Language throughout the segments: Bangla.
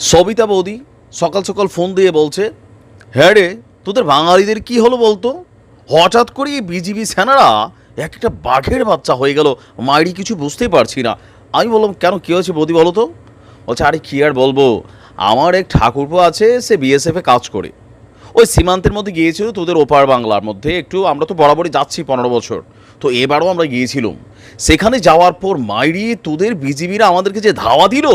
সবিতা বৌদি সকাল সকাল ফোন দিয়ে বলছে হ্যাঁ রে, তোদের বাঙালিদের কি হলো বলতো? হঠাৎ করে বিজিবি সেনারা এক একটা বাঘের বাচ্চা হয়ে গেল। মাইরি কিছু বুঝতেই পারছি না। আমি বললাম, কেন কী হয়েছে বৌদি বলো তো? বলছে, আরে কী আর বলব? আমার এক ঠাকুরপো আছে, সে বিএসএফে কাজ করে। ওই সীমান্তের মধ্যে গিয়েছিল তোদের ওপার বাংলার মধ্যে। একটু আমরা তো বরাবরই যাচ্ছি পনেরো বছর। তো এবারও আমরা গিয়েছিলাম। সেখানে যাওয়ার পর মাইরি তোদের বিজিবিরা আমাদেরকে যে ধাওয়া দিল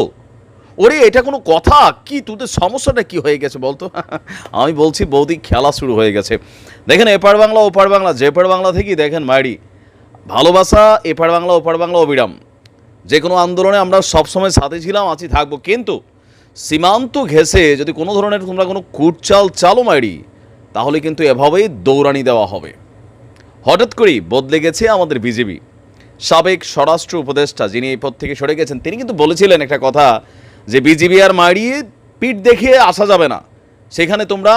ওরে, এটা কোনো কথা? কি, তোদের সমস্যাটা কি হয়ে গেছে বলতো? আমি বলছি, বৌদি, খেলা শুরু হয়ে গেছে। দেখেন, এপার বাংলা, ওপার বাংলা যেপার বাংলা থেকেই দেখেন মাইরি। ভালোবাসা, এপার বাংলা, ওপার বাংলা, অবিরাম। যে কোনো আন্দোলনে আমরা সবসময় সাথে ছিলাম, আছি, থাকব। কিন্তু সীমান্ত ঘেঁষে যদি কোনো ধরনের তোমরা কোনো কুটচাল চালো মাইরি, তাহলে কিন্তু এভাবেই দৌড়ানি দেওয়া হবে। হঠাৎ করেই বদলে গেছে আমাদের বিজেপি। সাবেক স্বরাষ্ট্র উপদেষ্টা যিনি এই পদ থেকে সরে গেছেন, তিনি কিন্তু বলেছিলেন একটা কথা যে বিজেপি আর মারিয়ে পিঠ দেখিয়ে আসা যাবে না। সেখানে তোমরা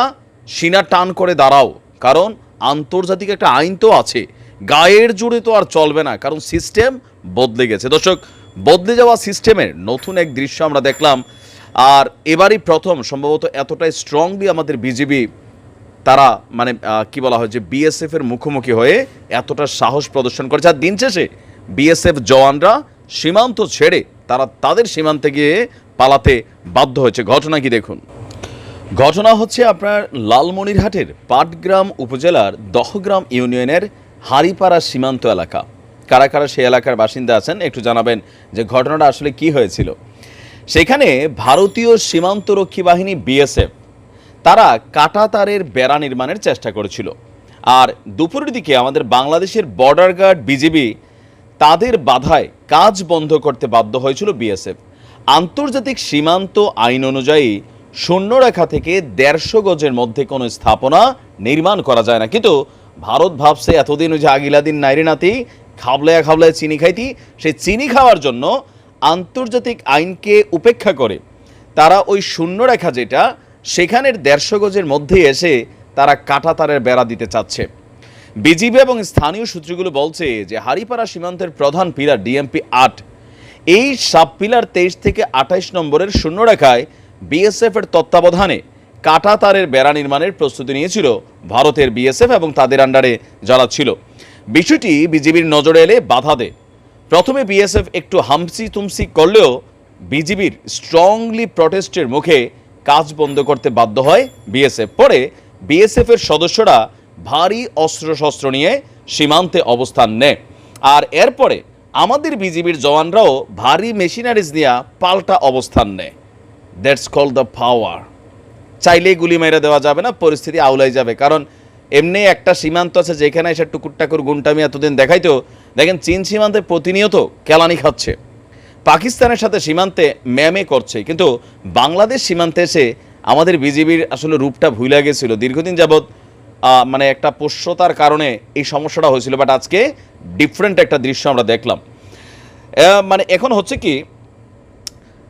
সিনা টান করে দাঁড়াও। কারণ আন্তর্জাতিক একটা আইন তো আছে। গায়ের জোরে তো আর চলবে না, কারণ সিস্টেম বদলে গেছে। দর্শক, বদলে যাওয়া সিস্টেমের নতুন এক দৃশ্য আমরা দেখলাম। আর এবারই প্রথম, সম্ভবত এতটাই স্ট্রংলি আমাদের বিজেপি তারা মানে কি বলা হয় যে বিএসএফ এর মুখোমুখি হয়ে এতটা সাহস প্রদর্শন করেছে। আর দিন শেষে বিএসএফ জওয়ানরা সীমান্ত ছেড়ে তারা তাদের সীমান্তে গিয়ে পালাতে বাধ্য হয়েছে। ঘটনা কি দেখুন? ঘটনা হচ্ছে আপনার লালমনিরহাটের পাটগ্রাম উপজেলার দহগ্রাম ইউনিয়নের হারিপাড়া সীমান্ত এলাকা। কারা কারা সেই এলাকার বাসিন্দা আছেন একটু জানাবেন যে ঘটনাটা আসলে কি হয়েছিল। সেখানে ভারতীয় সীমান্তরক্ষী বাহিনী বিএসএফ, তারা কাটাতারের বেড়া নির্মাণের চেষ্টা করেছিল। আর দুপুরের দিকে আমাদের বাংলাদেশের বর্ডার গার্ড বিজিবি, তাদের বাধায় কাজ বন্ধ করতে বাধ্য হয়েছিল বিএসএফ। আন্তর্জাতিক সীমান্ত আইন অনুযায়ী শূন্যরেখা থেকে দেড়শো গজের মধ্যে কোনো স্থাপনা নির্মাণ করা যায় না। কিন্তু ভারত ভাবছে এতদিন ওই যে আগিলাদিন নাইরে নাতি, খাবলায় খাবলায় চিনি খাইতি, সেই চিনি খাওয়ার জন্য আন্তর্জাতিক আইনকে উপেক্ষা করে তারা ওই শূন্যরেখা যেটা, সেখানের দেড়শো গজের মধ্যে এসে তারা কাঁটা তারের বেড়া দিতে চাচ্ছে। বিজিবি এবং স্থানীয় সূত্রগুলো বলছে যে হারিপাড়া সীমান্তের প্রধান পিলার, ডিএমপি আট এই সাব পিলার তেইশ থেকে আঠাইশ নম্বরের শূন্যরেখায় বিএসএফ এর তত্ত্বাবধানে কাটা তারের বেড়া নির্মাণের প্রস্তুতি নিয়েছিল ভারতের বিএসএফ এবং তাদের আন্ডারে যারা ছিল। বিষয়টি বিজিবির নজরে এলে বাধা দেয়। প্রথমে বিএসএফ একটু হামসি তুমসি করলেও বিজিবির স্ট্রংলি প্রটেস্টের মুখে কাজ বন্ধ করতে বাধ্য হয় বিএসএফ। পরে বিএসএফ এর সদস্যরা ভারী অস্ত্রশস্ত্র নিয়ে সীমান্তে অবস্থান নেয়। আর এরপরে আমাদের বিজিবির জওয়ানরাও ভারী মেশিনারিজ নিয়ে পাল্টা অবস্থান নেয়। দ্যাটস কল দ্য পাওয়ার চাইলেই গুলি মেরে দেওয়া যাবে না পরিস্থিতি আউলাই যাবে। কারণ এমনি একটা সীমান্ত আছে যেখানে এসে টুকুর টাকুর গুন্টামি এতদিন দেখাইতো দেখেন চীন সীমান্তে প্রতিনিয়ত কেলানি খাচ্ছে। পাকিস্তানের সাথে সীমান্তে ম্যামে করছে কিন্তু বাংলাদেশ সীমান্তে এসে আমাদের বিজিবির আসলে রূপটা ভুলে গেছিল। দীর্ঘদিন আহ, মানে একটা পোষ্যতার কারণে এই সমস্যাটা হয়েছিল বাট আজকে ডিফারেন্ট একটা দৃশ্য আমরা দেখলাম। মানে এখন হচ্ছে কি,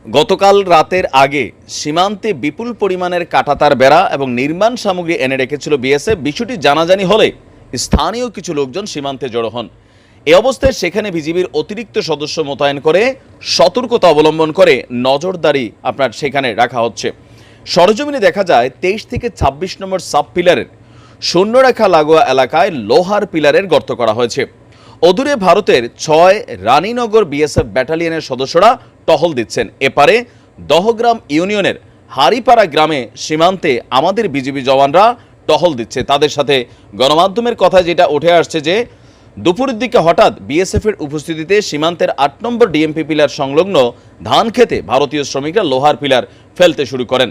গতকাল রাতের আগে সীমান্তে বিপুল পরিমাণের কাটাতার বেড়া এবং নির্মাণ সামগ্রী এনে রেখেছিল বিএসএফ। বিষয়টি জানাজানি হলে স্থানীয় কিছু লোকজন সীমান্তে জড়ো হন। এ অবস্থায় সেখানে বিজিবির অতিরিক্ত সদস্য মোতায়েন করে সতর্কতা অবলম্বন করে নজরদারি আপনার সেখানে রাখা হচ্ছে। সরজমিনে দেখা যায়, তেইশ থেকে ২৬ নম্বর সাব পিলারের শূন্যরেখা লাগোয়া এলাকায় লোহার পিলারের গর্ত করা হয়েছে। অদূরে ভারতের ছয় রানীনগর বিএসএফ ব্যাটালিয়নের সদস্যরা টহল দিচ্ছেন। এপারে দহগ্রাম ইউনিয়নের হারিপাড়া গ্রামে সীমান্তে আমাদের বিজিবি জওয়ানরা টহল দিচ্ছে। তাদের সাথে গণমাধ্যমের কথা যেটা উঠে আসছে যে, দুপুরের দিকে হঠাৎ বিএসএফ এর উপস্থিতিতে সীমান্তের আট নম্বর ডিএমপি পিলার সংলগ্ন ধান খেতে ভারতীয় শ্রমিকরা লোহার পিলার ফেলতে শুরু করেন।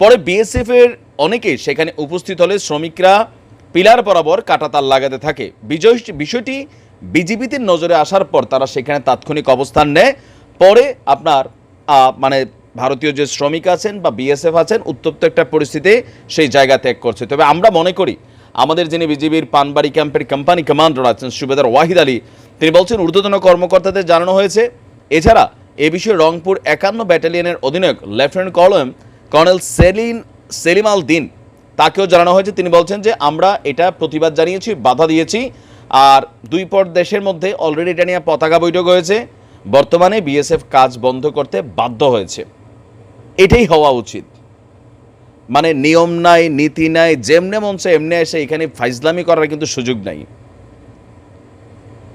পরে বিএসএফ এর অনেকেই সেখানে উপস্থিত হলে শ্রমিকরা পিলার বরাবর কাটাতার লাগাতে থাকে। বিজয় বিষয়টি বিজিবিতে নজরে আসার পর তারা সেখানে তাৎক্ষণিক অবস্থান নেয়। পরে আপনার মানে ভারতীয় যে শ্রমিক আছেন বা বিএসএফ আছেন, উত্তপ্ত একটা পরিস্থিতি সেই জায়গা ত্যাগ করছে। তবে আমরা মনে করি, আমাদের যিনি বিজিবির পানবাড়ি ক্যাম্পের কোম্পানি কমান্ডার আছেন, সুবেদার ওয়াহিদ আলী, তিনি বলছেন, ঊর্ধ্বতন কর্মকর্তাদের জানানো হয়েছে, এছাড়া এ বিষয়ে রংপুর একান্ন ব্যাটালিয়নের অধিনায়ক lieutenant colonel colonel Selin, Selim Al Din তাকেও জানানো হয়েছে। তিনি বলছেন যে, আমরা এটা প্রতিবাদ জানিয়েছি, বাধা দিয়েছি। আর দুই পর দেশের মধ্যে অলরেডি এটা নিয়ে পতাকা বৈঠক হয়েছে। বর্তমানে বিএসএফ কাজ বন্ধ করতে বাধ্য হয়েছে। এটাই হওয়া উচিত। মানে নিয়ম নাই, নীতি নাই, যেমনে মন চায় এমনি এসে এখানে ফাইজলামি করার কিন্তু সুযোগ নাই।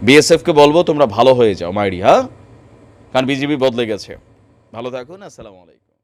বিএসএফকে বলব, তোমরা ভালো হয়ে যাও, মাইরি হ্যাঁ? কারণ বিজেপি বদলে গেছে। ভালো থাকুন, আসসালামু আলাইকুম।